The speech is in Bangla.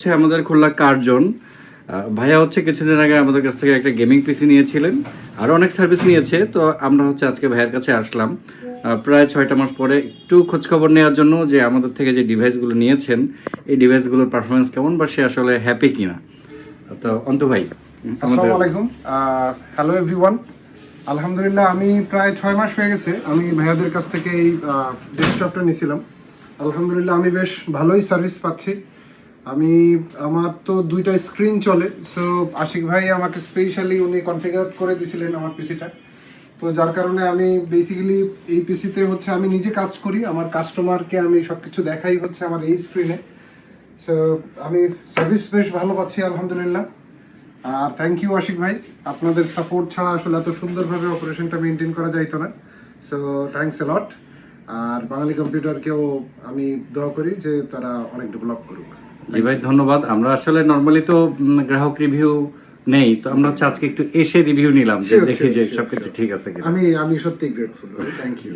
হচ্ছে আমাদের খুলনা কার্জন। ভাইয়া হচ্ছে কিছুদিন আগে আমাদের কাছ থেকে একটা গেমিং পিসি নিয়েছিলেন, আরও অনেক সার্ভিস নিয়েছে, তো আমরা হচ্ছে আজকে ভাইয়ের কাছে আসলাম। প্রায় ছয়টা মাস পরে একটু খোঁজ খবর নেওয়ার জন্য যে আমাদের থেকে যে ডিভাইসগুলো নিয়েছেন, এই ডিভাইসগুলোর পারফরমেন্স কেমন বা সে আসলে হ্যাপি কিনা। তো অন্ত ভাই আসসালামু আলাইকুম। হ্যালো এভরিওয়ান আলহামদুলিল্লাহ, আমি প্রায় ছয় মাস হয়ে গেছে আমি ভাইয়াদের কাছ থেকে এই ডেস্কটপটা নিয়েছিলাম আলহামদুলিল্লাহ, আমি বেশ ভালোই সার্ভিস পাচ্ছি। আমি, আমার তো দুইটা স্ক্রিন চলে সো আশিক ভাই আমাকে স্পেশালি উনি কনফিগার করে দিয়েছিলেন আমার পিসিটা তো যার কারণে আমি বেসিক্যালি এই পিসিতে হচ্ছে আমি নিজে কাজ করি, আমার কাস্টমারকে আমি সবকিছু দেখাই হচ্ছে আমার এই স্ক্রিনে সো আমি সার্ভিস বেশ ভালো পাচ্ছি, আলহামদুলিল্লাহ। আর থ্যাংক ইউ আশিক ভাই, আপনাদের সাপোর্ট ছাড়া আসলে এত সুন্দরভাবে অপারেশনটা মেনটেন করা যাইতো না। সো থ্যাংকস এ লট আর বাঙালি কম্পিউটারকেও আমি দোয়া করি যে তারা অনেক ডেভেলপ করুক। জি ভাই ধন্যবাদ। আমরা আসলে নর্মালি তো গ্রাহক রিভিউ নেই তো আমরা হচ্ছে আজকে একটু এসে রিভিউ নিলাম যে দেখি যে সবকিছু ঠিক আছে কিনা। আমি আমি সত্যি গ্রেটফুল থ্যাংক ইউ।